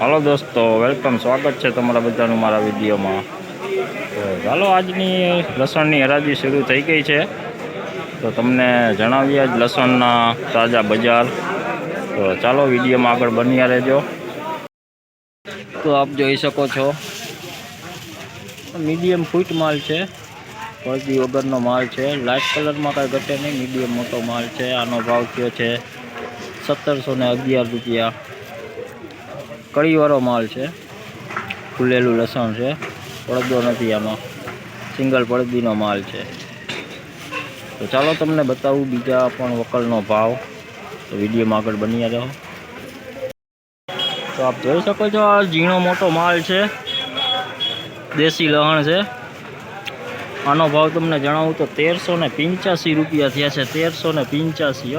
હાલો દોસ્તો વેલકમ સ્વાગત છે તમારા બધાનું મારા વિડીયોમાં. ચાલો, આજની લસણની હરાજી શરૂ થઈ ગઈ છે. તો તમને જણાવીએ જ લસણના તાજા બજાર. તો ચાલો, વિડીયોમાં આગળ બન્યા રહેજો. તો આપ જોઈ શકો છો, મીડિયમ ફૂટ માલ છે. પડદી વગરનો માલ છે. લાઇટ કલરમાં કાંઈ ઘટે નહીં, મીડિયમ મોટો માલ છે. આનો ભાવ થયો છે સત્તરસો ને અગિયાર રૂપિયા. કળીવાળો માલ છે. ફૂલેલું લસણ છે. પડદો નથી આમાં. સિંગલ પડદીનો માલ છે. તો ચાલો તમને બતાવું બીજા પણ વકલનો ભાવ. તો વિડીયોમાં આગળ બન્યા રહો. તો આપ જોઈ શકો છો આ ઝીણો મોટો માલ છે. દેશી લહણ છે. આનો ભાવ તમને જણાવું તો તેરસો ને પંચ્યાસી રૂપિયા થયા છે. તેરસો ને પંચ્યાસી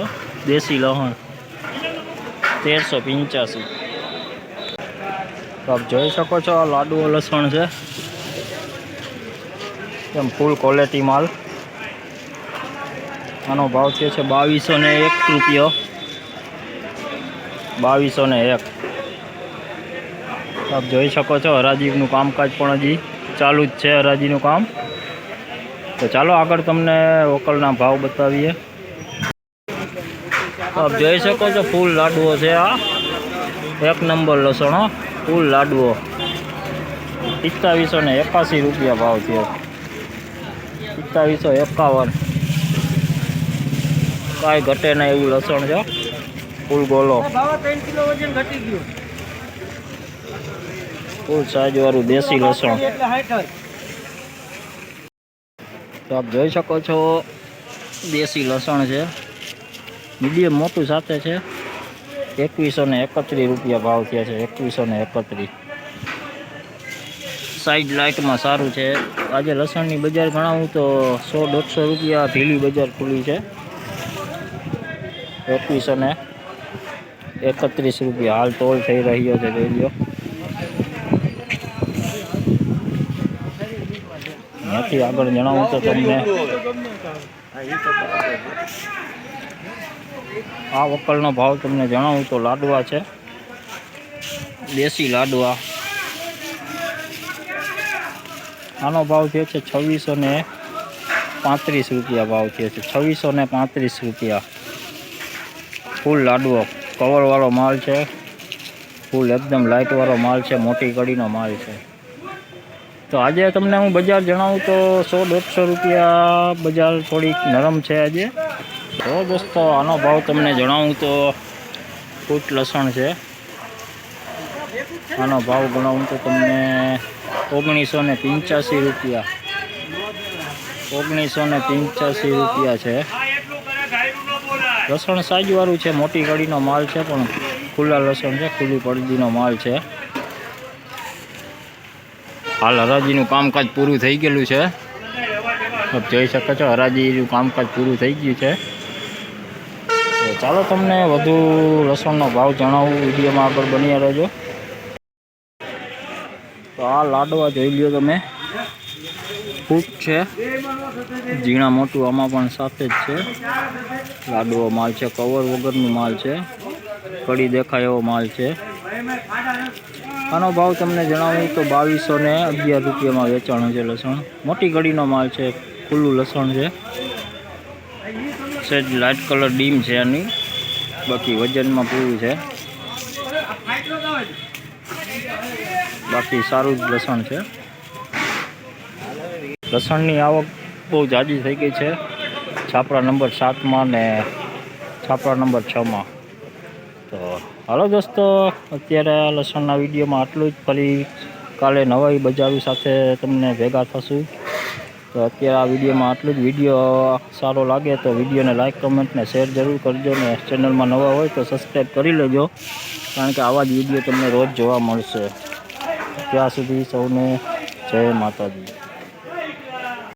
દેશી લહણ. તેરસો પંચ્યાસી. તો આપ જોઈ શકો છો આ લાડુઓ લસણ છે. એમ ફૂલ ક્વોલિટી માલ. આનો ભાવ થયો છે બાવીસો ને એક રૂપિયો. બાવીસો ને એક. આપ જોઈ શકો છો હરાજીનું કામકાજ પણ હજી ચાલુ જ છે હરાજીનું કામ. તો ચાલો આગળ તમને વોકલના ભાવ બતાવીએ. આપ જોઈ શકો છો ફૂલ લાડુઓ છે આ. એક નંબર લસણ ફૂલ લાડવો પિસ્તાવીસો ને એકાસી રૂપિયા ભાવ છે. પિસ્તાવીસો એકાવન. કાંઈ ઘટે ના એવું લસણ છે. ફૂલ ગોલો. ફૂલ સાઈઝવાળું દેશી લસણ. તો આપ જોઈ શકો છો દેશી લસણ છે. મીડિયમ મોટું સાથે છે. એકવીસો ને એકત્રીસ રૂપિયા ભાવ થયા છે, એકવીસો ને એકત્રીસ. સાઈડ લાઇટમાં સારું છે. આજે લસણની બજાર ગણાવું તો સો દોઢસો રૂપિયા ભીલી બજાર ખુલી છે. એકવીસો ને એકત્રીસ રૂપિયા હાલ તોલ થઈ રહ્યો છે રેડિયો નથી આગળ જણાવું તો તમને. આ વકલનો ભાવ તમને જણાવું તો લાડવા છે. દેશી લાડવા. આનો ભાવ જે છે છવ્વીસો ને પાંત્રીસ રૂપિયા ભાવ થયો છે. છવ્વીસો ને પાંત્રીસ રૂપિયા. ફૂલ લાડવો. કવરવાળો માલ છે. ફૂલ એકદમ લાઇટવાળો માલ છે. મોટી કડીનો માલ છે. તો આજે તમને હું બજાર જણાવું તો સો દોઢસો રૂપિયા બજાર થોડીક નરમ છે આજે. તો દોસ્તો, આનો ભાવ તમને જણાવું તો ફૂટ લસણ છે. આનો ભાવ ગણાવું તો તમને ઓગણીસો ને પંચ્યાસી રૂપિયા. ઓગણીસો ને પંચ્યાસી રૂપિયા છે. લસણ સાઈજવાળું છે, મોટી કડીનો માલ છે, પણ ખુલ્લા લસણ છે, ખુલ્લી પડદીનો માલ છે. હાલ હરાજીનું કામકાજ પૂરું થઈ ગયેલું છે. જોઈ શકો છો, હરાજીનું કામકાજ પૂરું થઈ ગયું છે. ચાલો તમને વધુ લસણનો ભાવ જણાવું, વિડીયોમાં આગળ બન્યા રહેજો. તો આ લાડવા જોઈ લ્યો તમે. ખૂબ છે. ઝીણા મોટું આમાં પણ સાથે જ છે. લાડવો માલ છે કવર વગરનું માલ છે. કડી દેખાય એવો માલ છે. આનો ભાવ તમને જણાવું તો બાવીસો ને અગિયાર રૂપિયામાં વેચાણ છે લસણ. મોટી કડીનો માલ છે, ખુલ્લું લસણ છે. સેજ લાઇટ કલર ડીમ છે આની. બાકી વજનમાં પૂરું છે. બાકી સારું જ લસણ છે. લસણની આવક બહુ જાજી થઈ ગઈ છે. છાપરા નંબર સાતમાં ને છાપરા નંબર છમાં. તો હાલો દોસ્તો, અત્યારે આ લસણના વિડીયોમાં આટલું જ. ફરી કાલે નવાઈ બજાવી સાથે તમને ભેગા થશું. તો અત્યારે આ વિડીયોમાં આટલું જ. વીડિયો સારો લાગે તો વિડીયોને લાઇક કમેન્ટ ને શેર જરૂર કરજો ને ચેનલમાં નવા હોય તો સબસ્ક્રાઈબ કરી લેજો. કારણ કે આવા જ વીડિયો તમને રોજ જોવા મળશે. ત્યાં સુધી સૌને જય માતાજી.